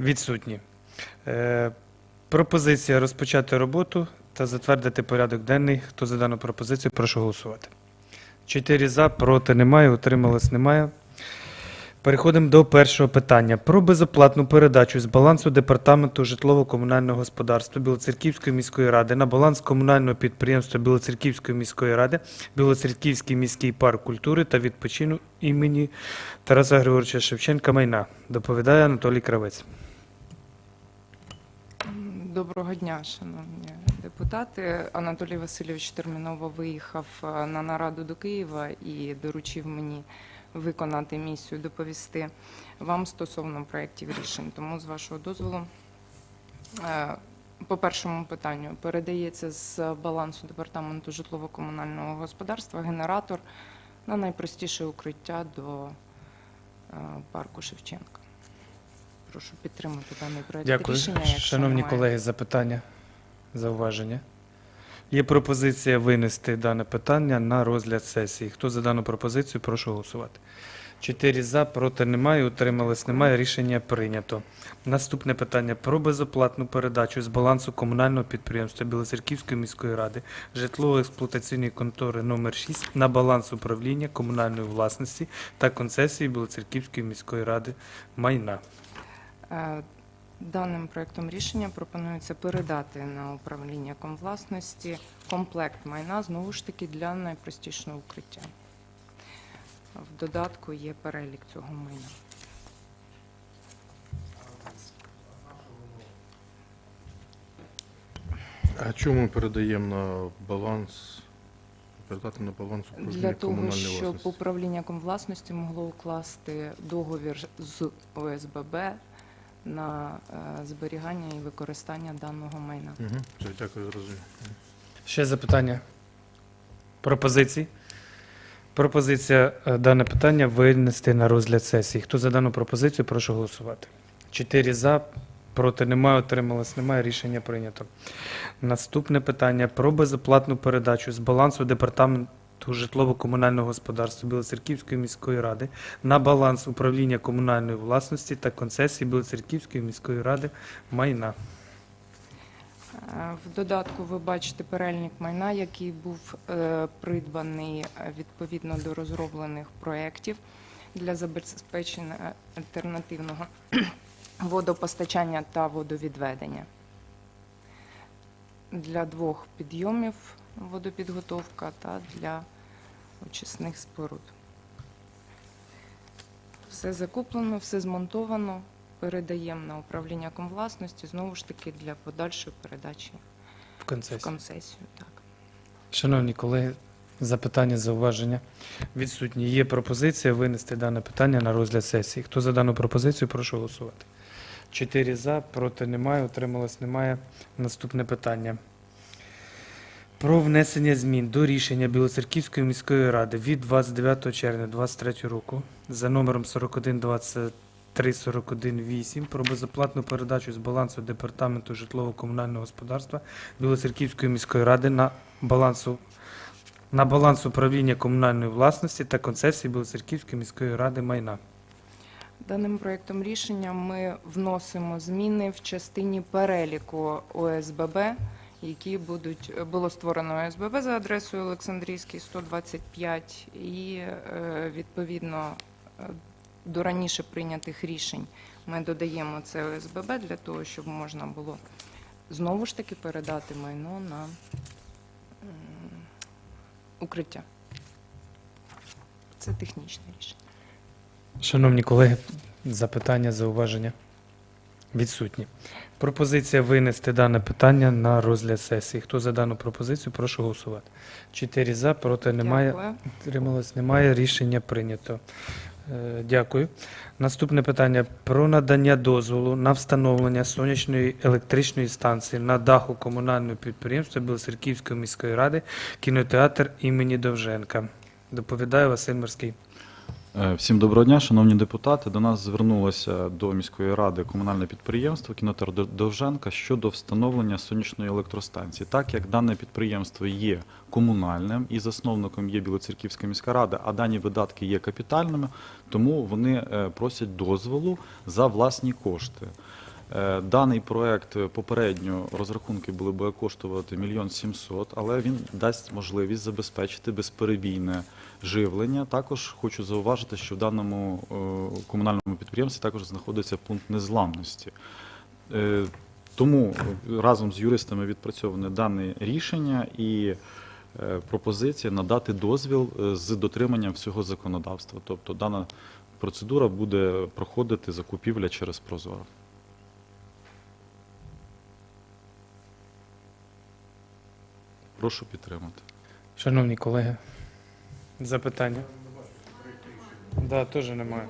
Відсутні. Е, пропозиція розпочати роботу та затвердити порядок денний. Хто за дану пропозицію, прошу голосувати. Чотири за, проти немає, утрималось немає. Переходимо до першого питання про безоплатну передачу з балансу департаменту житлово-комунального господарства Білоцерківської міської ради на баланс комунального підприємства Білоцерківської міської ради Білоцерківський міський парк культури та відпочину імені Тараса Григоровича Шевченка майна. Доповідає Анатолій Кравець. Доброго дня, шановні депутати. Анатолій Васильович терміново виїхав е, на нараду до Києва і доручив мені виконати місію, доповісти вам стосовно проєктів рішень. Тому, з вашого дозволу, е, по першому питанню передається з балансу департаменту житлово-комунального господарства генератор на найпростіше укриття до е, парку Шевченка. Прошу підтримати даний проєкт Дякую. рішення. якщо Шановні немає. колеги, запитання, зауваження. Є пропозиція винести дане питання на розгляд сесії. Хто за дану пропозицію, прошу голосувати. Чотири за, проти немає, утрималось немає. Рішення прийнято. Наступне питання про безоплатну передачу з балансу комунального підприємства Білоцерківської міської ради житлово-експлуатаційної контори номер 6 на баланс управління комунальної власності та концесії Білоцерківської міської ради майна. Е, Даним проектом рішення пропонується передати на управління комвласності комплект майна знову ж таки для найпростішого укриття. В додатку є перелік цього майна. А чому ми передаємо на баланс? Передати на баланс управління Для того, щоб власності? управління комвласності могло укласти договір з ОСББ на е, зберігання і використання даного майна. Угу. Дякую, зрозумів. Ще запитання? Пропозиції? Пропозиція е, дане питання винести на розгляд сесії. Хто за дану пропозицію, прошу голосувати. Чотири за, проти немає, утрималось немає. Рішення прийнято. Наступне питання про безоплатну передачу з балансу департаменту житлово-комунального господарства Білоцерківської міської ради на баланс управління комунальної власності та концесії Білоцерківської міської ради майна. Е, В додатку ви бачите перелік майна, який був е, придбаний е, відповідно до розроблених проєктів для забезпечення альтернативного водопостачання та водовідведення. Для двох підйомів водопідготовка та для очисних споруд. Все закуплено, все змонтовано передаємо на управління комвласності, знову ж таки для подальшої передачі В в концесію. Так. Шановні колеги, запитання, зауваження відсутні. Є пропозиція винести дане питання на розгляд сесії. Хто за дану пропозицію, прошу голосувати. Чотири за, проти немає, утрималось немає. Наступне питання. Про внесення змін до рішення Білоцерківської міської ради від 29 червня 2023 року за номером 412341-8 про безоплатну передачу з балансу департаменту житлово-комунального господарства Білоцерківської міської ради на балансу на баланс управління комунальної власності та концесії Білоцерківської міської ради майна. Даним проєктом рішення ми вносимо зміни в частині переліку ОСББ, які будуть було створено ОСББ за адресою Олександрійський 125, і е, відповідно е, до раніше прийнятих рішень ми додаємо це ОСББ для того, щоб можна було знову ж таки передати майно на укриття. Це технічне рішення. Шановні колеги, запитання, зауваження відсутні. Пропозиція винести дане питання на розгляд сесії. Хто за дану пропозицію, прошу голосувати. Чотири за, проти немає. Дякую. Утрималось немає. Рішення прийнято. Е, Дякую. Наступне питання про надання дозволу на встановлення сонячної електричної станції на даху комунального підприємства Білоцерківської міської ради кінотеатр імені Довженка. Доповідає Василь Морський. Е, Всім доброго дня, шановні депутати. До нас звернулося до міської ради комунальне підприємство кінотеатр Дов- Довженка щодо встановлення сонячної електростанції. Так як дане підприємство є комунальним і засновником є Білоцерківська міська рада, а дані видатки є капітальними, тому вони е, просять дозволу за власні кошти. Е, Даний проект попередньо розрахунки були б коштувати мільйон сімсот, але він дасть можливість забезпечити безперебійне живлення. Також хочу зауважити, що в даному е, комунальному підприємстві також знаходиться пункт незламності. Е, Тому е, разом з юристами відпрацьоване дане рішення і пропозиція надати дозвіл з дотриманням всього законодавства. Тобто дана процедура буде проходити закупівля через Прозоро. Прошу підтримати. Шановні колеги, запитання? Так, да, теж немає.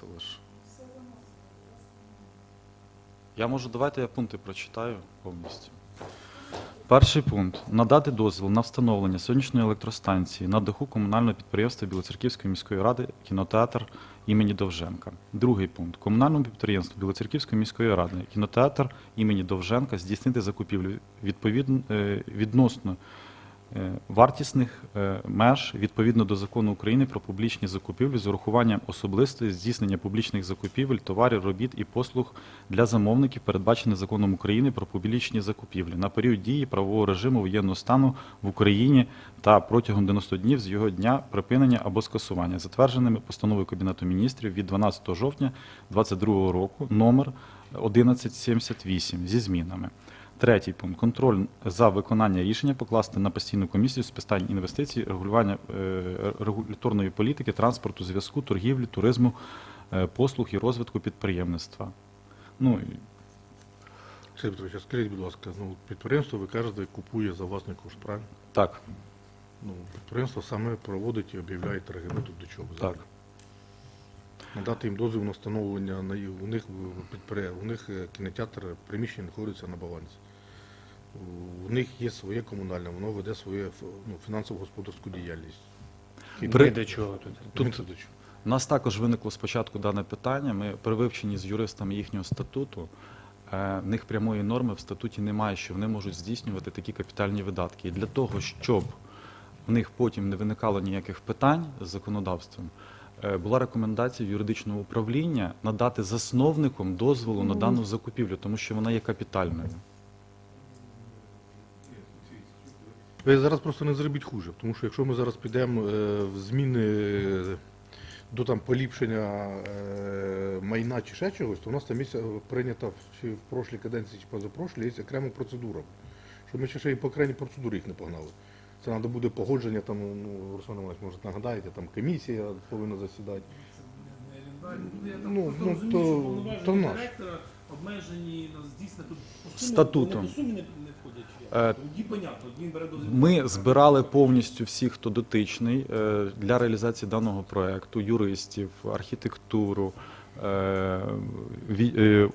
Заносили. Я можу, давайте я пункти прочитаю повністю. Перший пункт. Надати дозвіл на встановлення сонячної електростанції на даху комунального підприємства Білоцерківської міської ради кінотеатр імені Довженка. Другий пункт. Комунальному підприємству Білоцерківської міської ради кінотеатр імені Довженка здійснити закупівлю відповідно, е, відносно вартісних е, меж відповідно до закону України про публічні закупівлі з урахуванням особистої здійснення публічних закупівель, товарів, робіт і послуг для замовників, передбачених законом України про публічні закупівлі на період дії правового режиму воєнного стану в Україні та протягом 90 днів з його дня припинення або скасування, затвердженими постановою Кабінету міністрів від 12 жовтня 2022 року номер 1178 зі змінами. Третій пункт. Контроль за виконання рішення покласти на постійну комісію з питань інвестицій, регулювання е, регуляторної політики, транспорту, зв'язку, торгівлі, туризму, е, послуг і розвитку підприємництва. Ну, Сергій Петрович, скажіть, будь ласка, ну, підприємство, ви кажете, купує за власний кошт, правильно? так, Ну, підприємство саме проводить і об'являє торги. Ви тут до чого? так. Надати їм дозвіл на встановлення, на, у них, підприєм, у них е, кінотеатр, приміщення знаходиться на балансі. У- них є своє комунальне, воно веде свою ну, фінансово-господарську діяльність. Ми до чого тут? Тут Тут- до чого? У нас також виникло спочатку дане питання. Ми при вивченні з юристами їхнього статуту. е, В них прямої норми в статуті немає, що вони можуть здійснювати такі капітальні видатки. І для того, щоб в них потім не виникало ніяких питань з законодавством, е, була рекомендація юридичного управління надати засновникам дозволу на дану закупівлю, тому що вона є капітальною. Ви зараз просто не зробіть хуже, тому що якщо ми зараз підемо е, в зміни е, до там поліпшення е, майна чи ще чогось, то у нас там є прийнята в- чи в прошлій каденції, чи позапрошлій, є окрема процедура. Що ми ще ще і по окремій процедурі їх не погнали. Це треба буде погодження, там, ну, Руслан Іванович, може, нагадаєте, там комісія повинна засідати. Ну, ну, то- то наш. директора обмежені на здійснення тут Статутом. Ми збирали повністю всіх, хто дотичний е, для реалізації даного проекту, юристів, архітектуру, е, е,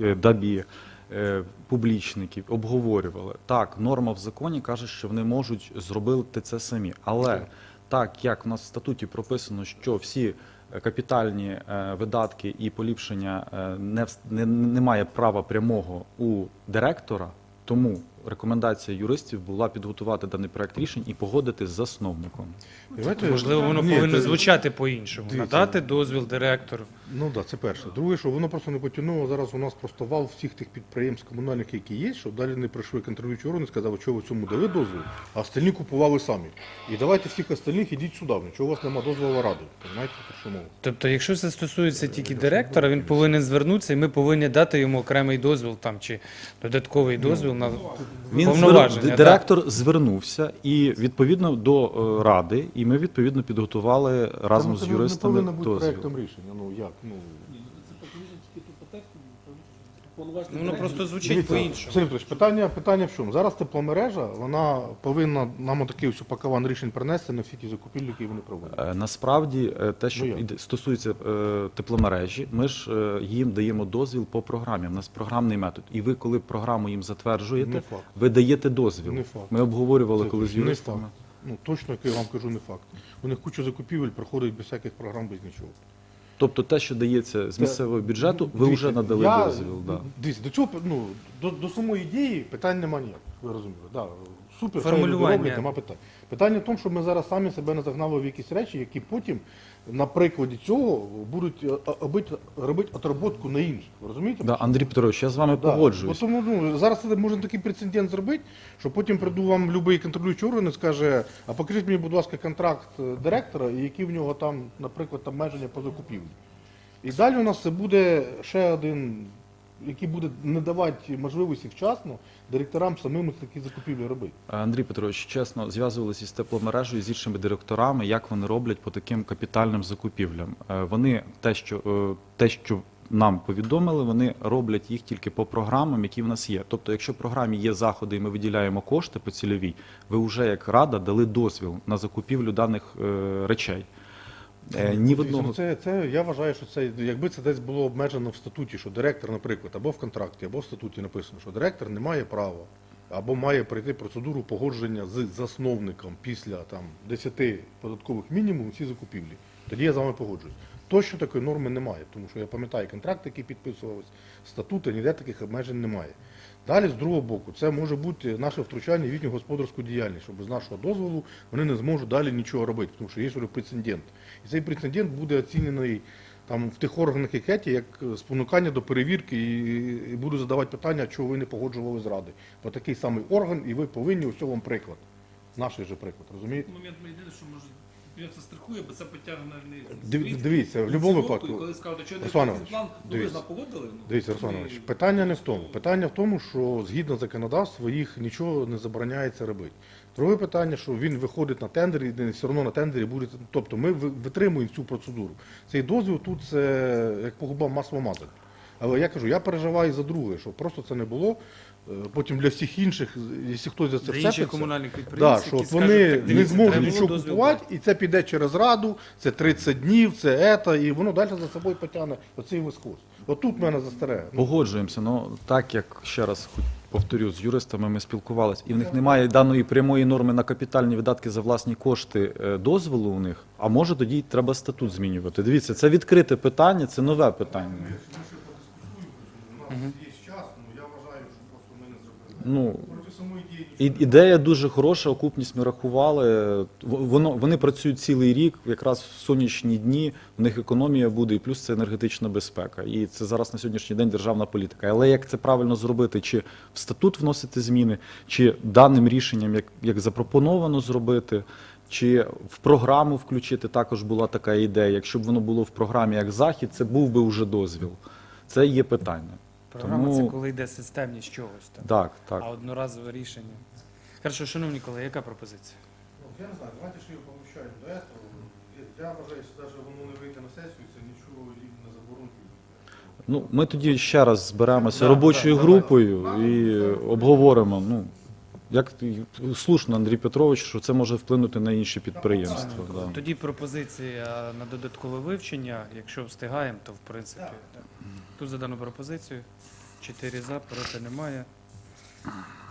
е, ДАБІ, е, публічників, обговорювали. Так, норма в законі каже, що вони можуть зробити це самі. Але так як у нас в статуті прописано, що всі е, капітальні е, видатки і поліпшення е, не, вс- не, не права прямого у директора, тому рекомендація юристів була підготувати даний проект рішень і погодити з засновником. Понимаєте? Можливо, воно Ні, повинно це- звучати по-іншому. Дивіться. Надати дозвіл директору. Ну так, да, це перше. Друге, що воно просто не потягнуло. Зараз у нас просто вал всіх тих підприємств комунальних, які є, щоб далі не прийшли контролюючі органи, сказали, що ви цьому дали дозвіл, а остальні купували самі. І давайте всіх остальних ідіть сюди. Нічого у вас немає дозволу ради. Понимаєте, про що мова? Тобто, якщо це стосується тільки директора, він повинен звернутися, і ми повинні дати йому окремий дозвіл там чи додатковий дозвіл на Він повноваження. звер... да. директор звернувся і відповідно до е, ради, і ми відповідно підготували разом з це не- юристами повинно бути дозвіл. проектом рішення. Ну як? Ну, ну це тільки тут по тексту. повноважити. Ну, воно просто звучить Дивіться, по-іншому. Сергій Петрович, питання, питання в чому? Зараз тепломережа, вона повинна нам отакий ось пакаван рішень принести на всі ті закупівлі, які вони проводять. Е, Насправді, е, те, що Ну, як? іде- стосується е, тепломережі, ми ж е, їм даємо дозвіл по програмі. У нас програмний метод. І ви, коли програму їм затверджуєте, Не факт. ви даєте дозвіл. Не факт. Ми обговорювали Це коли з не юристами. Ну точно, як я вам кажу, не факт. У них куча закупівель проходить без всяких програм, без нічого. Тобто те, що дається з місцевого бюджету, ви Дивіться, вже надали я- дозвіл. Да. Дивіться, до цього ну, до, до самої ідеї питань немає ніяк. Ви розуміли? Да, супер, хай Формулювання. роблять, нема питань. Питання в тому, що ми зараз самі себе не загнали в якісь речі, які потім на прикладі цього будуть е, е, робити, робити отработку на інших. Розумієте? Да, Андрій Петрович, я з вами Да. погоджуюсь. Тому ну, зараз це можна такий прецедент зробити, що потім прийду вам будь-який контролюючий орган і скаже, а покажіть мені, будь ласка, контракт е, директора, і які в нього там, наприклад, там обмеження по закупівлі. І далі у нас це буде ще один, який буде не давати можливості вчасно директорам самим такі закупівлі робити. Андрій Петрович, чесно, зв'язувалися з тепломережею, з іншими директорами, як вони роблять по таким капітальним закупівлям. Е, Вони те, що е, те, що нам повідомили, вони роблять їх тільки по програмам, які в нас є. Тобто, якщо в програмі є заходи, і ми виділяємо кошти по цільовій, ви вже як рада дали дозвіл на закупівлю даних е, речей. Е, Ні в одного ну, Це, це, я вважаю, що це, якби це десь було обмежено в статуті, що директор, наприклад, або в контракті, або в статуті написано, що директор не має права, або має пройти процедуру погодження з засновником після там, 10 податкових мінімумів всі закупівлі. Тоді я з вами погоджуюсь. Точно такої норми немає, тому що я пам'ятаю контракт, який підписувався, статути, ніде таких обмежень немає. Далі, з другого боку, це може бути наше втручання в їхню господарську діяльність, що без нашого дозволу вони не зможуть далі нічого робити, тому що є вже прецедент. І цей прецедент буде оцінений там в тих органах ікеті як е, спонукання до перевірки і, буду задавати питання, чого ви не погоджували з ради. Бо такий самий орган, і ви повинні ось вам приклад. Наш же приклад, розумієте? Момент ми єдине, що може підприємство страхує, бо це потягне в дивіться, в будь-якому випадку. Коли скажуть, що не Руслан план, ну ви ж дивіться. нам погодили. ну, Дивіться, Руслан ми- Іванович, питання не в тому. Питання в тому, що згідно законодавства їх нічого не забороняється робити. Друге питання, що він виходить на тендер і не- все одно на тендері буде. Тобто ми ви- витримуємо цю процедуру. Цей дозвіл тут це як по губам масло мазати. Але я кажу, я переживаю за друге, щоб просто це не було. Е, Потім для всіх інших, якщо хтось за це вцепиться, комунальних Да, що от вони скажуть, так, не зможуть нічого купувати, і це піде через раду, це 30 днів, це ета, і воно далі за собою потягне оцей вискос. Отут мене застереге. Ну, Погоджуємося. Ну так як ще раз хоч повторю, з юристами ми спілкувалися, і в них немає даної прямої норми на капітальні видатки за власні кошти е, дозволу у них. А може тоді треба статут змінювати. Дивіться, це відкрите питання, це нове питання. У нас є час, ну я вважаю, що просто ми не зробили. Ну ідея дуже хороша, окупність ми рахували. Воно вони працюють цілий рік, якраз в сонячні дні. У них економія буде, і плюс це енергетична безпека. І це зараз на сьогоднішній день державна політика. Але як це правильно зробити? Чи в статут вносити зміни, чи даним рішенням, як, як запропоновано зробити, чи в програму включити також була така ідея. Якщо б воно було в програмі як захід, це був би вже дозвіл. Це є питання. Програма Тому- це коли йде системність чогось там. Так, так. А одноразове рішення. Хорошо, шановні колеги, яка пропозиція? Ну, я не знаю, давайте ще його повищаємо до этого. Я, вважаю, що навіть воно не вийде на сесію, це нічого їм не заборонить. Ну, ми тоді ще раз зберемося Да, робочою да, групою і Да, обговоримо. Ну, як слушно, Андрій Петрович, що це може вплинути на інші підприємства. Да. Тоді пропозиція на додаткове вивчення. Якщо встигаємо, то в принципі. так. Тут за дану пропозицію. Чотири за, проти немає.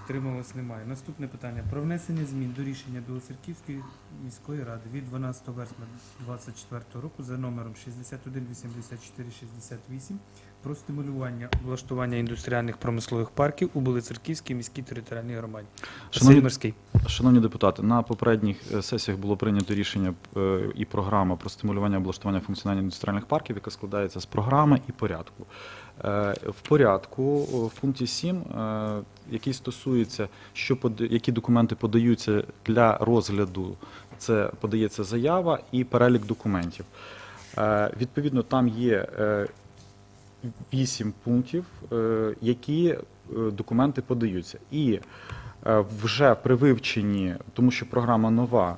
Трималось немає. Наступне питання. Про внесення змін до рішення Білоцерківської міської ради від 12 вересня 2024 року за номером 618468 про стимулювання облаштування індустріальних промислових парків у Білоцерківській міській територіальній громаді. Шановні, шановні депутати, на попередніх е, сесіях було прийнято рішення е, і програма про стимулювання облаштування функціонування індустріальних парків, яка складається з програми і порядку. Е, В порядку в пункті 7, е, який стосується, що які документи подаються для розгляду, це подається заява і перелік документів. Е, Відповідно, там є е, вісім пунктів, які документи подаються. І вже при вивченні, тому що програма нова,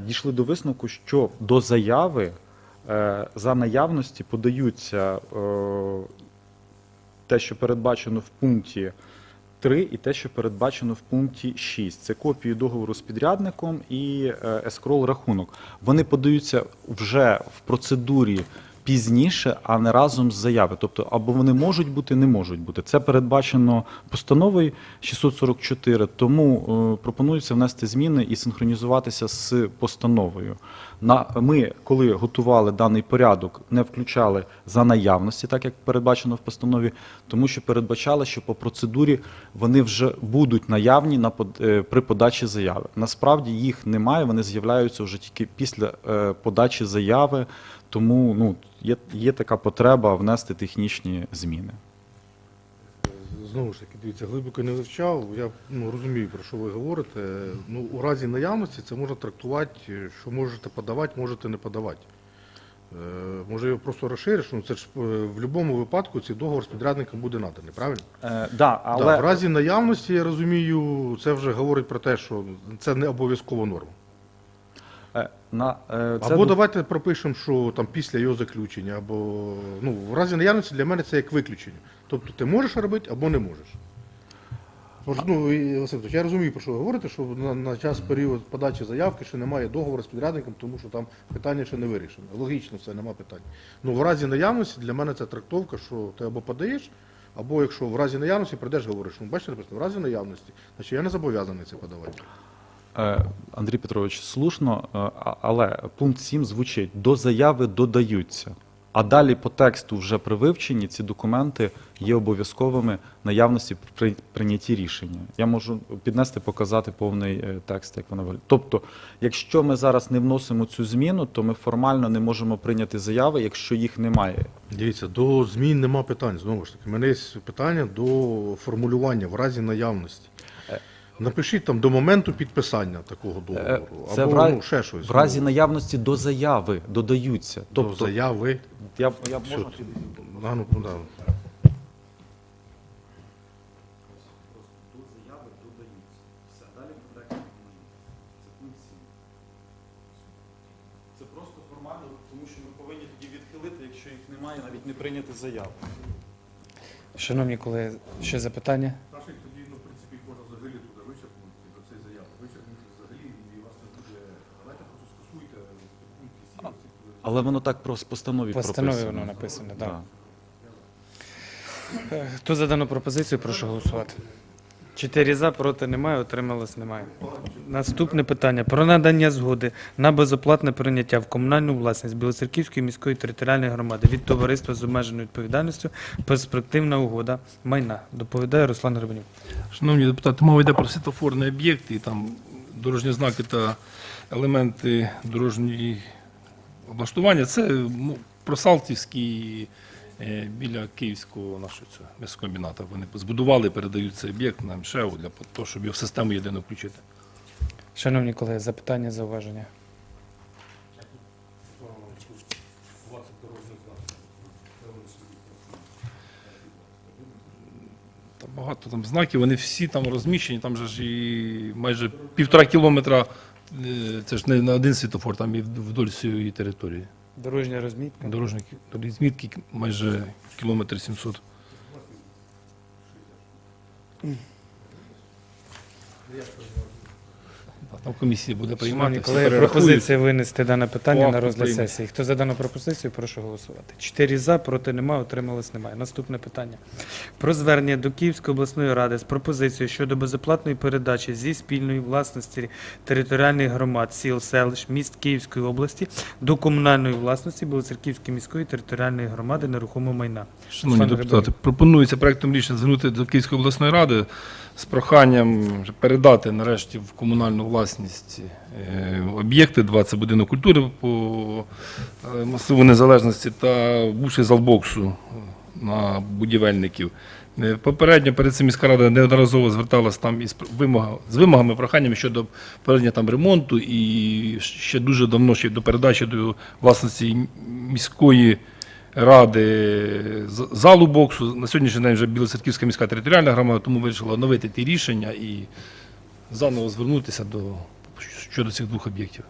дійшли до висновку, що до заяви за наявності подаються те, що передбачено в пункті 3 і те, що передбачено в пункті 6. Це копії договору з підрядником і е, ескрол рахунок. Вони подаються вже в процедурі пізніше, а не разом з заяви. Тобто, або вони можуть бути, не можуть бути. Це передбачено постановою 644, тому е, пропонується внести зміни і синхронізуватися з постановою. На ми, коли готували даний порядок, не включали за наявності, так як передбачено в постанові, тому що передбачали, що по процедурі вони вже будуть наявні на е, при подачі заяви. Насправді їх немає, вони з'являються вже тільки після е, подачі заяви. Тому ну є, є така потреба внести технічні зміни. Знову ж таки, дивіться, глибоко не вивчав. Я ну, розумію, про що ви говорите. Ну, у разі наявності це можна трактувати, що можете подавати, можете не подавати. Е, може, його просто розшириш, ну це ж е, в будь-якому випадку цей договор з підрядником буде наданий, правильно? Е, да, але Да, в разі наявності, я розумію, це вже говорить про те, що це не обов'язкова норма. Е, на е, це Або ду- давайте пропишемо, що там після його заключення, або ну, в разі наявності для мене це як виключення. Тобто ти можеш робити або не можеш. Тож, Ну, і, Василь, я розумію, про що ви говорите, що на, на час період подачі заявки ще немає договору з підрядником, тому що там питання ще не вирішено. Логічно, все, нема питань. Ну, в разі наявності для мене це трактовка, що ти або подаєш, або якщо в разі наявності прийдеш, говориш, ну бачите, написано, в разі наявності, значить я не зобов'язаний це подавати. Е, Андрій Петрович, слушно, е, але пункт 7 звучить: до заяви додаються. А далі по тексту вже при вивченні ці документи є обов'язковими наявності при прийнятті рішення. Я можу піднести, показати повний е, текст, як вона виглядає. Тобто, якщо ми зараз не вносимо цю зміну, то ми формально не можемо прийняти заяви, якщо їх немає. Дивіться, до змін нема питань. Знову ж таки, У мене є питання до формулювання в разі наявності. Напишіть там до моменту підписання такого Е, договору. це або в разі- ну, ще щось. В разі ну, наявності до заяви додаються. до Тобто, заяви. я, я Все. можу Да, ну, да. до заяви додаються. Все, далі по тексту Це пункт 7. Це просто формально, тому що ми повинні тоді відхилити, якщо їх немає, навіть не прийняти заяву. Шановні колеги, ще запитання? Наші тоді, ну, в принципі, їх можна взагалі туди вичерпнути до цієї заяви. Вичерпнути взагалі і вас не буде. Давайте просто скасуйте пункти сім. Але воно так про постанові постанові прописано. воно написано, так. Да. Е, Хто за дану пропозицію, прошу голосувати. Чотири за, проти немає, утрималось немає. Наступне питання про надання згоди на безоплатне прийняття в комунальну власність Білоцерківської міської територіальної громади від товариства з обмеженою відповідальністю перспективна угода майна. Доповідає Руслан Гребенюк. Шановні депутати, мова йде про світлофорний об'єкт і там дорожні знаки та елементи дорожньої облаштування. Це ну, Просалтівський е, біля Київського нашого цього м'ясокомбіната. Вони збудували, передають цей об'єкт на МШЕО для того, щоб його в систему єдину включити. Шановні колеги, запитання, зауваження. Багато там знаків, вони всі там розміщені, там же ж і майже півтора кілометра. Е, Це ж не на один світофор, там і вдоль всієї території. Дорожня розмітка. Дорожні розмітки майже кілометр 700. А Там комісія буде приймати. Перерахують. пропозиція винести дане питання По на розгляд прийме. сесії. Хто за дану пропозицію, прошу голосувати. Чотири за, проти немає, утрималось немає. Наступне питання. Про звернення до Київської обласної ради з пропозицією щодо безоплатної передачі зі спільної власності територіальних громад, сіл, селищ, міст Київської області до комунальної власності Білоцерківської міської територіальної громади нерухомого майна. Шановні депутати, пропонується проектом рішення звернути до Київської обласної ради з проханням передати нарешті в комунальну власність е, об'єкти. Два це будинок культури по е, масиву незалежності та бувший залбоксу на будівельників. Е, Попередньо перед цим міська рада неодноразово зверталась там із вимога, з вимогами, проханнями щодо проведення там ремонту і ще дуже давно ще до передачі до власності міської ради залу боксу. На сьогоднішній день вже Білоцерківська міська територіальна громада, тому вирішила оновити ті рішення і заново звернутися до щодо цих двох об'єктів.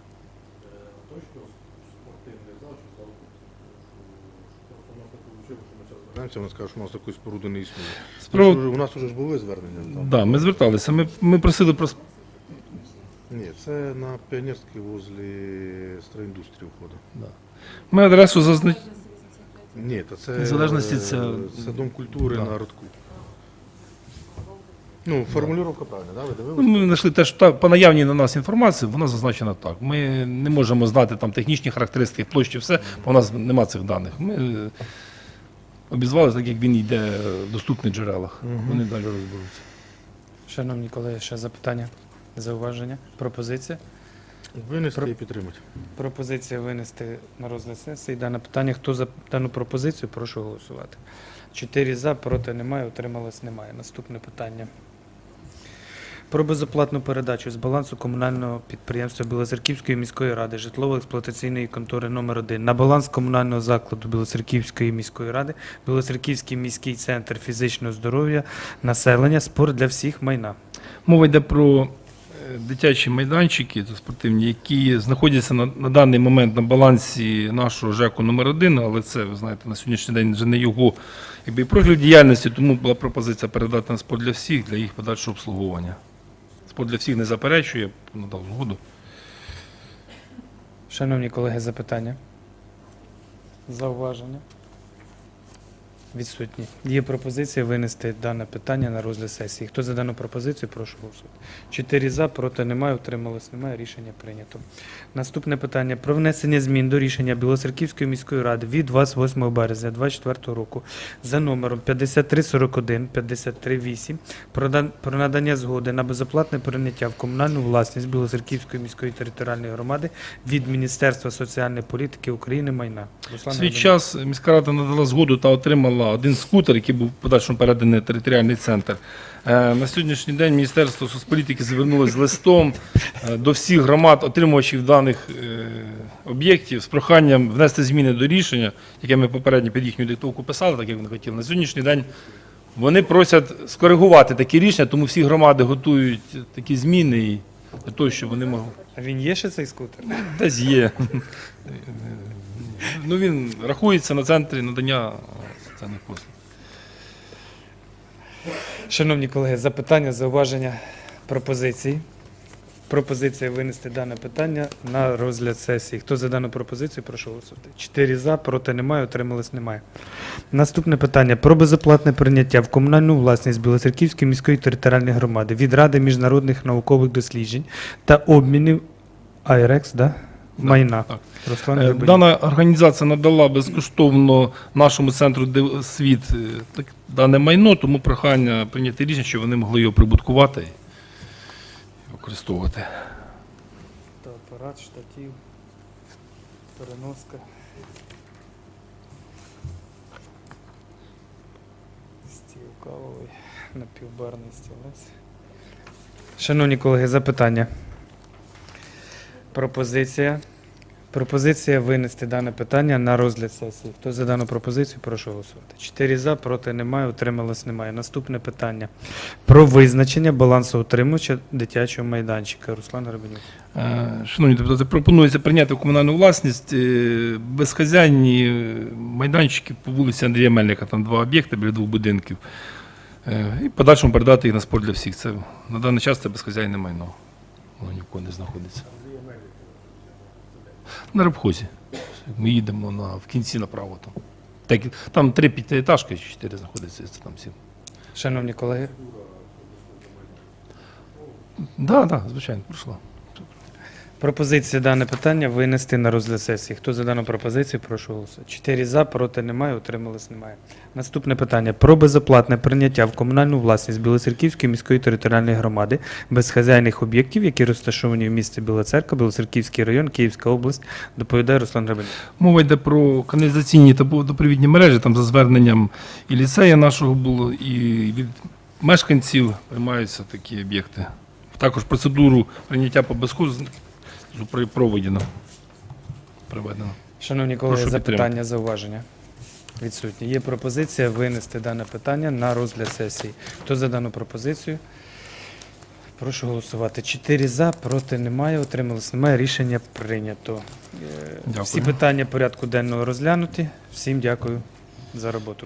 вони скажуть, що у нас такої споруди не існує. Справа- Ми У нас вже ж були звернення. Там. Да, ми зверталися. Ми, ми просили про Ні, це на Піонерській возле стройіндустрії входить. ми адресу зазнач... Ні, то це, Незалежності е, це- це Дом культури Да. на Родку. Ну, формулювання правильна, да? ви Ну, дивилися? Ми знайшли теж та, по наявній на нас інформації, вона зазначена так. Ми не можемо знати там технічні характеристики, площі, все, бо у нас немає цих даних. Ми е, обізвали так, як він йде в доступних джерелах. Вони далі розберуться. Шановні колеги, ще запитання, зауваження, пропозиція. Винести Про- і підтримати. Пропозиція винести на розгляд сесії дане питання. Хто за дану пропозицію, прошу голосувати. Чотири за, проти немає, утрималось немає. Наступне питання. Про безоплатну передачу з балансу комунального підприємства Білоцерківської міської ради житлово-експлуатаційної контори номер 1 на баланс комунального закладу Білоцерківської міської ради Білоцерківський міський центр фізичного здоров'я населення спорт для всіх майна. Мова йде про дитячі майданчики то спортивні, які знаходяться на, на даний момент на балансі нашого ЖЕКу номер 1 але це, ви знаєте, на сьогоднішній день вже не його якби, профіль діяльності, тому була пропозиція передати на спорт для всіх для їх подальшого обслуговування. Спорт для всіх не заперечує, надав згоду. Шановні колеги, запитання? Зауваження? Відсутні. Є пропозиція винести дане питання на розгляд сесії. Хто за дану пропозицію, прошу голосувати. Чотири за, проти немає, утрималось немає. Рішення прийнято. Наступне питання про внесення змін до рішення Білоцерківської міської ради від 28 березня 2024 року за номером 5341 538 про надання згоди на безоплатне прийняття в комунальну власність Білоцерківської міської територіальної громади від Міністерства соціальної політики України майна. Руслан свій час міська рада надала згоду та отримала один скутер, який був подальшому переданий територіальний центр. Е, На сьогоднішній день Міністерство соцполітики звернулося з листом е, до всіх громад, отримувачів даних е, об'єктів, з проханням внести зміни до рішення, яке ми попередньо під їхню диктовку писали, так як вони хотіли. На сьогоднішній день вони просять скоригувати такі рішення, тому всі громади готують такі зміни і для того, щоб вони могли. А він є ще цей скутер? Десь є. Ну, він рахується на центрі надання соціальних послуг. Шановні колеги, запитання, зауваження, пропозиції. Пропозиція винести дане питання на розгляд сесії. Хто за дану пропозицію, прошу голосувати. Чотири за, проти немає, утримались немає. Наступне питання про безоплатне прийняття в комунальну власність Білоцерківської міської територіальної громади від Ради міжнародних наукових досліджень та обмінів АРЕКС, да? Майна. так. Руслан Е, Дана організація надала безкоштовно нашому центру світ е, так, дане майно, тому прохання прийняти рішення, щоб вони могли його прибуткувати і використовувати. Та апарат, штатів, переноска. Стіл кавовий, напівбарний стілець. Шановні колеги, запитання. Пропозиція. Пропозиція винести дане питання на розгляд сесії. Хто за дану пропозицію, прошу голосувати. Чотири за, проти немає, утрималось немає. Наступне питання. Про визначення балансоутримувача дитячого майданчика. Руслан Гребенюк. Е, Шановні депутати, пропонується прийняти в комунальну власність е, безхазяйні е, майданчики по вулиці Андрія Мельника, там два об'єкти біля двох будинків. І подальшому передати їх на спорт для всіх. Це на даний час це безхазяйне майно. Воно ні не знаходиться. На рибхозі. Ми їдемо на, в кінці направо. Там, так, там три п'ятиэтажки, чи чотири знаходяться, це там всі. Шановні колеги, Так, да, да, звичайно, пройшла. Пропозиція дане питання винести на розгляд сесії. Хто за дану пропозицію, прошу голосувати. Чотири за, проти немає, утрималось немає. Наступне питання про безоплатне прийняття в комунальну власність Білоцерківської міської територіальної громади безхазяйних об'єктів, які розташовані в місті Біла Церква, Білоцерківський район, Київська область. Доповідає Руслан Гребенюк. Мова йде про каналізаційні та водопровідні мережі, там за зверненням і ліцея нашого було, і від мешканців приймаються такі об'єкти. Також процедуру прийняття по безхозу проведено. Проведено. Шановні колеги, Прошу запитання, підтримати. зауваження. Відсутні. Є пропозиція винести дане питання на розгляд сесії. Хто за дану пропозицію? Прошу голосувати. Чотири за, проти немає, утрималось немає. Рішення прийнято. Е, Дякую. Всі питання порядку денного розглянуті. Всім дякую за роботу.